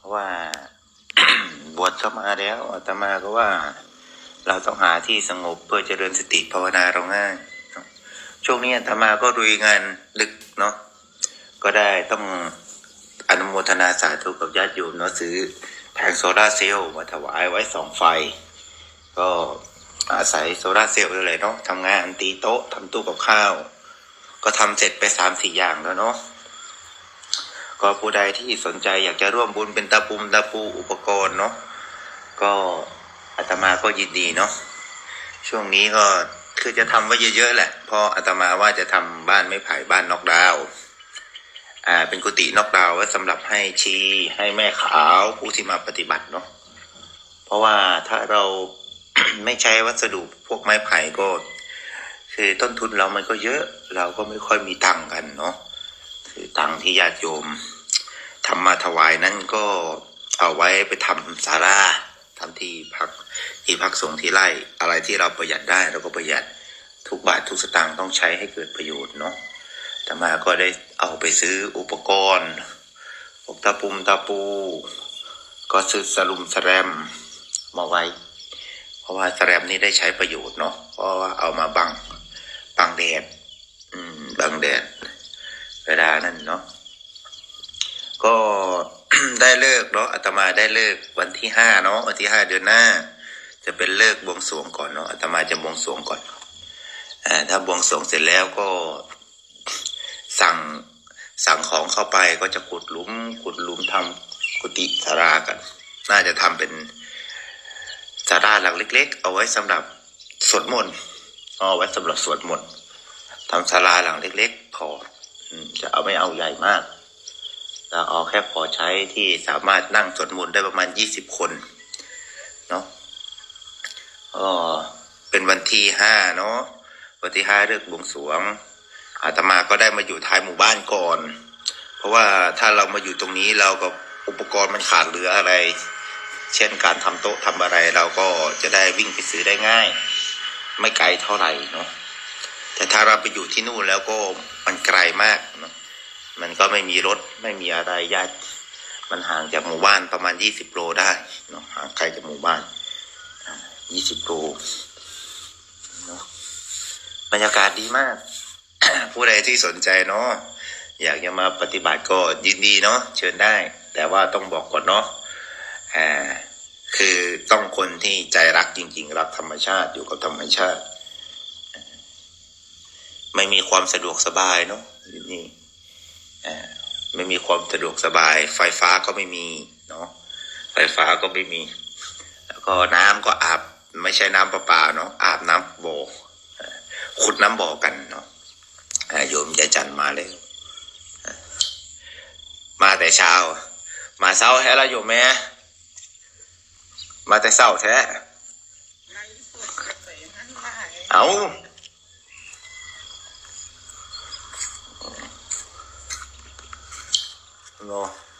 เพราะว่าบวชเข้ามาแล้วอาตมาก็ว่า เราต้องหาที่สงบเพื่อเจริญสติภาวนาเราง่ายช่วงนี้อาตมาก็รุยงานดึกเนาะก็ได้ต้องอนุโมทนาสาธุกับญาติโยมเนาะซื้อแผงโซลาเซลล์มาถวายไว้สองไฟ ก็อาศัยโซลาเซลล์เลยเนาะทำงานตีโต๊ะทำตู้กับข้าว ก็ทำเสร็จไปสามสี่อย่างแล้วเนาะ ก็ผู้ใดที่สนใจอยากจะร่วมบุญเป็นตะปุมตะปูอุปกรณ์เนาะก็อาตมาก็ยินดีเนาะช่วงนี้ก็คือจะทำไว้เยอะๆแหละเพราะอาตมาว่าจะทำบ้านไม้ไผ่บ้านนอกดาวอ่าเป็นกุฏินอกดาวไว้สำหรับให้ชีให้แม่ขาวผู้ที่มาปฏิบัติเนาะเพราะว่าถ้าเราไม่ใช้วัสดุพวกไม้ไผ่ก็ คือต้นทุนเรามันก็เยอะ เราก็ไม่ค่อยมีตังค์กันเนาะ คือตังที่ญาติโยมทำมาถวายนั้นก็เอาไว้ไปทำศาลาทำที่พักที่พักสงฆ์ที่ไร่อะไรที่เราประหยัดได้เราก็ประหยัดทุกบาททุกสตางค์ต้องใช้ให้เกิดประโยชน์เนาะแต่มาก็ได้เอาไปซื้ออุปกรณ์พวกตะปุมตะปู ก็ซื้อสลุมสแรมมาไว้ เพราะว่าสแรมนี่ได้ใช้ประโยชน์เนาะเพราะว่าเอามาบังบังแดด อืมบังแดด เวลานั้นเนาะก็ได้เลิกเนาะอาตมาได้เลิกวันที่ห้าเนาะวันที่ห้าเดือนหน้า จะเป็นเลิกบวงสรวงก่อนเนาะอาตมาจะบวงสรวงก่อนอ่าถ้าบวงสรวงเสร็จแล้วก็สั่งสั่งของเข้าไปก็จะขุดหลุมขุดหลุมทำกุฏิสารากัน น่าจะทำเป็นสาราหลังเล็ก ๆ เอาไว้สำหรับสวดมนต์เอาไว้สำหรับสวดมนต์ทำศาลาหลังเล็ก ๆ พอ จะเอาไม่เอาใหญ่มากเราเอาแค่พอใช้ที่สามารถนั่งสวดมนต์ได้ประมาณยี่สิบคนเนาะก็เป็นวันที่ห้าเนาะวันที่ห้าเลิกบวงสรวง อาตมาก็ได้มาอยู่ท้ายหมู่บ้านก่อน เพราะว่าถ้าเรามาอยู่ตรงนี้เราก็อุปกรณ์มันขาดเหลืออะไร เช่นการทำโต๊ะทำอะไรเราก็จะได้วิ่งไปซื้อได้ง่าย ไม่ไกลเท่าไหร่เนาะ ถ้าเราไปอยู่ที่นู่นแล้วก็มันไกลมากเนอะมันก็ไม่มีรถไม่มีอะไรญาติมันห่างจากหมู่บ้านประมาณยี่สิบโลได้เนาะห่างไกลจากหมู่บ้านยี่สิบโลเนาะบรรยากาศดีมาก ผู้ใดที่สนใจเนาะอยากจะมาปฏิบัติก็ยินดีเนาะเชิญได้ แต่ว่าต้องบอกก่อนเนาะอ่าคือต้องคนที่ใจรักจริง ๆ รักธรรมชาติอยู่กับธรรมชาติ ไม่มีความสะดวกสบายเนาะที่นี่อ่าไม่มีความสะดวกสบาย ไฟฟ้าก็ไม่มีเนาะไฟฟ้าก็ไม่มี แล้วก็น้ำก็อาบไม่ใช่น้ำประปาเนาะอาบน้ำบ่ออ่าขุดน้ำบ่อกันเนาะอ่าโยมยายจันมาเลยอ่ามาแต่เช้า มาเช้าแท้ละโยมแม่มาแต่เช้าแท้ไล่สดกระแสนั้นได้เอา no.